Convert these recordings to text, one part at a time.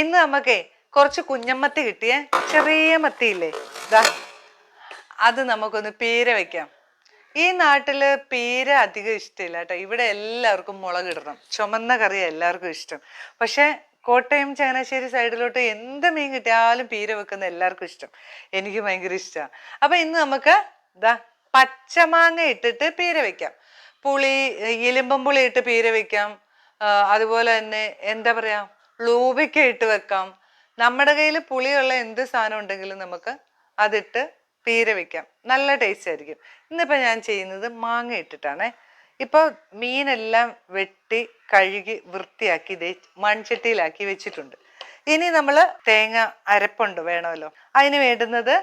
ഇന്ന് നമുക്ക് കുറച്ച് കുഞ്ഞമ്മത്തി കിട്ടിയേ. ചെറിയ മത്തിയില്ലേ? ദാ അത് നമുക്കൊന്ന് പീര വെക്കാം. ഈ നാട്ടിൽ പീര അധികം ഇഷ്ടമില്ല കേട്ടോ. ഇവിടെ എല്ലാവർക്കും മുളക് ഇടണം. ചുമന്ന കറി എല്ലാവർക്കും ഇഷ്ടം. പക്ഷെ കോട്ടയം ചങ്ങനാശ്ശേരി സൈഡിലോട്ട് എന്ത് മീൻ കിട്ടിയാലും പീര വെക്കുന്ന എല്ലാവർക്കും ഇഷ്ടം. എനിക്ക് ഭയങ്കര ഇഷ്ടമാണ് അപ്പൊ ഇന്ന് നമുക്ക് ദാ പച്ചമാങ്ങ ഇട്ടിട്ട് പീര വെക്കാം. പുളി ഇലിമ്പം പുളി ഇട്ട് പീര വെക്കാം. അതുപോലെ തന്നെ എന്താ പറയാ ലൂബിക്ക ഇട്ട് വെക്കാം. നമ്മുടെ കയ്യിൽ പുളിയുള്ള എന്ത് സാധനം ഉണ്ടെങ്കിലും നമുക്ക് അതിട്ട് പീര വെക്കാം. നല്ല ടേസ്റ്റ് ആയിരിക്കും. ഇന്നിപ്പോൾ ഞാൻ ചെയ്യുന്നത് മാങ്ങ ഇട്ടിട്ടാണേ. ഇപ്പോൾ മീനെല്ലാം വെട്ടി കഴുകി വൃത്തിയാക്കി ദേ മൺചട്ടിയിലാക്കി വെച്ചിട്ടുണ്ട്. ഇനി നമ്മൾ തേങ്ങ അരപ്പുണ്ട് വേണമല്ലോ. അതിന് വേണ്ടുന്നത്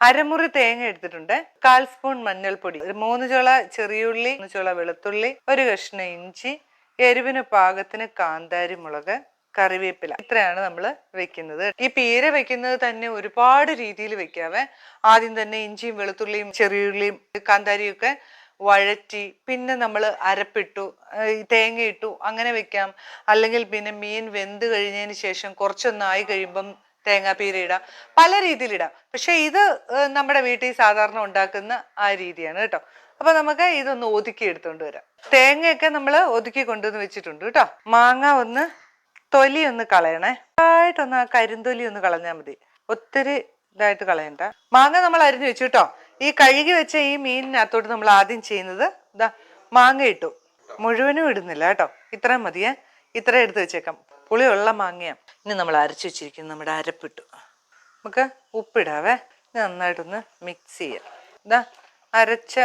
അരമുറി തേങ്ങ എടുത്തിട്ടുണ്ട്. കാൽ സ്പൂൺ മഞ്ഞൾപ്പൊടി ഒരു മൂന്ന് ചുള ചെറിയുള്ളി മൂന്ന് ചുള വെളുത്തുള്ളി ഒരു കഷ്ണം ഇഞ്ചി എരിവിന് പാകത്തിന് കാന്താരി മുളക് കറിവേപ്പില. ഇത്രയാണ് നമ്മൾ വെക്കുന്നത്. ഈ പീര വെക്കുന്നത് തന്നെ ഒരുപാട് രീതിയിൽ വെക്കാവേ ആദ്യം തന്നെ ഇഞ്ചിയും വെളുത്തുള്ളിയും ചെറിയുള്ളിയും കാന്താരിയും ഒക്കെ വഴറ്റി പിന്നെ നമ്മൾ അരപ്പിട്ടു തേങ്ങയിട്ടു അങ്ങനെ വെക്കാം. അല്ലെങ്കിൽ പിന്നെ മീൻ വെന്ത് കഴിഞ്ഞതിന് ശേഷം കുറച്ചൊന്നായി കഴിയുമ്പം തേങ്ങാപ്പീര ഇടാം. പല രീതിയിൽ ഇടാം. പക്ഷെ ഇത് നമ്മുടെ വീട്ടിൽ സാധാരണ ഉണ്ടാക്കുന്ന ആ രീതിയാണ് കേട്ടോ. അപ്പൊ നമുക്ക് ഇതൊന്ന് ഒതുക്കി എടുത്തോണ്ട് വരാം. തേങ്ങയൊക്കെ നമ്മൾ ഒതുക്കി കൊണ്ടുവന്ന് വെച്ചിട്ടുണ്ട് കേട്ടോ. മാങ്ങ ഒന്ന് തൊലി ഒന്ന് കളയണേ. ആയിട്ടൊന്ന് കരിന്തൊലി ഒന്ന് കളഞ്ഞാൽ മതി. ഒത്തിരി ഇതായിട്ട് കളയണ്ട. മാങ്ങ നമ്മൾ അരിഞ്ഞു വെച്ചു കേട്ടോ. ഈ കഴുകി വെച്ച ഈ മീനിനകത്തോട്ട് നമ്മൾ ആദ്യം ചെയ്യുന്നത് ഇതാ മാങ്ങ ഇട്ടു. മുഴുവനും ഇടുന്നില്ല കേട്ടോ. ഇത്രയും മതിയേ. ഇത്ര എടുത്ത് വെച്ചേക്കാം. പുളിയുള്ള മാങ്ങയാ. ഇനി നമ്മൾ അരച്ചു വെച്ചിരിക്കുന്ന നമ്മുടെ അരപ്പിട്ടു. നമുക്ക് ഉപ്പിടാവേ. നന്നായിട്ടൊന്ന് മിക്സ് ചെയ്യാം. ഇതാ അരച്ച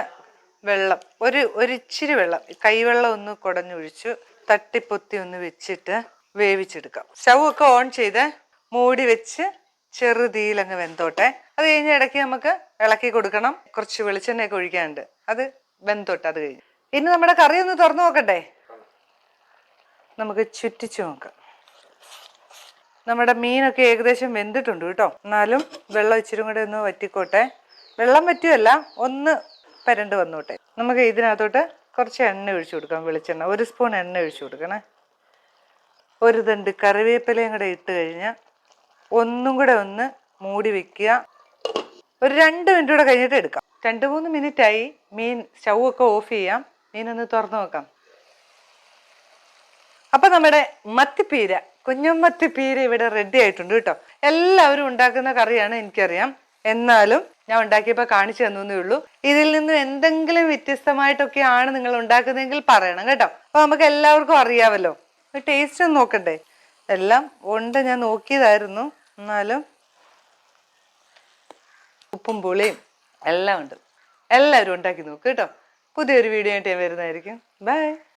വെള്ളം. ഒരു ഒരിച്ചിരി വെള്ളം. കൈവെള്ളം ഒന്ന് കുടഞ്ഞൊഴിച്ചു. തട്ടിപ്പൊത്തി ഒന്ന് വെച്ചിട്ട് വേവിച്ചെടുക്കാം. സ്റ്റൗ ഒക്കെ ഓൺ ചെയ്ത് മൂടി വെച്ച് ചെറുതീയിൽ അങ്ങ് വെന്തോട്ടെ. അത് കഴിഞ്ഞ് ഇടയ്ക്ക് നമുക്ക് ഇളക്കി കൊടുക്കണം. കുറച്ച് വെളിച്ചെണ്ണയൊക്കെ ഒഴിക്കാനുണ്ട്. അത് വെന്തോട്ടെ അത് കഴിഞ്ഞ്. ഇനി നമ്മുടെ കറി ഒന്ന് തുറന്നു നോക്കട്ടെ നമുക്ക് ചുറ്റിച്ചു നോക്കാം. നമ്മുടെ മീനൊക്കെ ഏകദേശം വെന്തിട്ടുണ്ട് കേട്ടോ. എന്നാലും വെള്ളം ഇച്ചിരി കൂടെ ഒന്ന് വറ്റിക്കോട്ടെ. വെള്ളം വറ്റുമല്ല ഒന്ന് പരണ്ട് വന്നോട്ടെ. നമുക്ക് ഇതിനകത്തോട്ട് കുറച്ച് എണ്ണ ഒഴിച്ചു കൊടുക്കാം വെളിച്ചെണ്ണ. ഒരു സ്പൂൺ എണ്ണ ഒഴിച്ചു കൊടുക്കണേ. ഒരു തണ്ട് കറിവേപ്പിലയും കൂടെ ഇട്ട് കഴിഞ്ഞാൽ ഒന്നും കൂടെ ഒന്ന് മൂടി വെക്കുക. ഒരു രണ്ട് മിനിറ്റ് കൂടെ കഴിഞ്ഞിട്ട് എടുക്കാം. രണ്ട് മൂന്ന് മിനിറ്റ് ആയി മീൻ സ്റ്റൗ ഒക്കെ ഓഫ് ചെയ്യാം. മീനൊന്ന് തുറന്നു നോക്കാം. അപ്പൊ നമ്മുടെ മത്തിപ്പീര കുഞ്ഞമ്മത്തിപ്പീര ഇവിടെ റെഡി ആയിട്ടുണ്ട് കേട്ടോ. എല്ലാവരും ഉണ്ടാക്കുന്ന കറിയാണ് എനിക്കറിയാം. എന്നാലും ഞാൻ ഉണ്ടാക്കിയപ്പോൾ കാണിച്ചു തന്നേ ഉള്ളൂ. ഇതിൽ നിന്നും എന്തെങ്കിലും വ്യത്യസ്തമായിട്ടൊക്കെയാണ് നിങ്ങൾ ഉണ്ടാക്കുന്നതെങ്കിൽ പറയണം കേട്ടോ. അപ്പൊ നമുക്ക് എല്ലാവർക്കും അറിയാമല്ലോ ടേസ്റ്റ് ഒന്ന് നോക്കണ്ടേ എല്ലാം ഉണ്ട് ഞാൻ നോക്കിയതായിരുന്നു. എന്നാലും ഉപ്പും പുളിയും എല്ലാം ഉണ്ട്. എല്ലാവരും ഉണ്ടാക്കി നോക്ക് കേട്ടോ. പുതിയൊരു വീഡിയോ ആയിട്ട് ഞാൻ വരുന്നതായിരിക്കും. ബൈ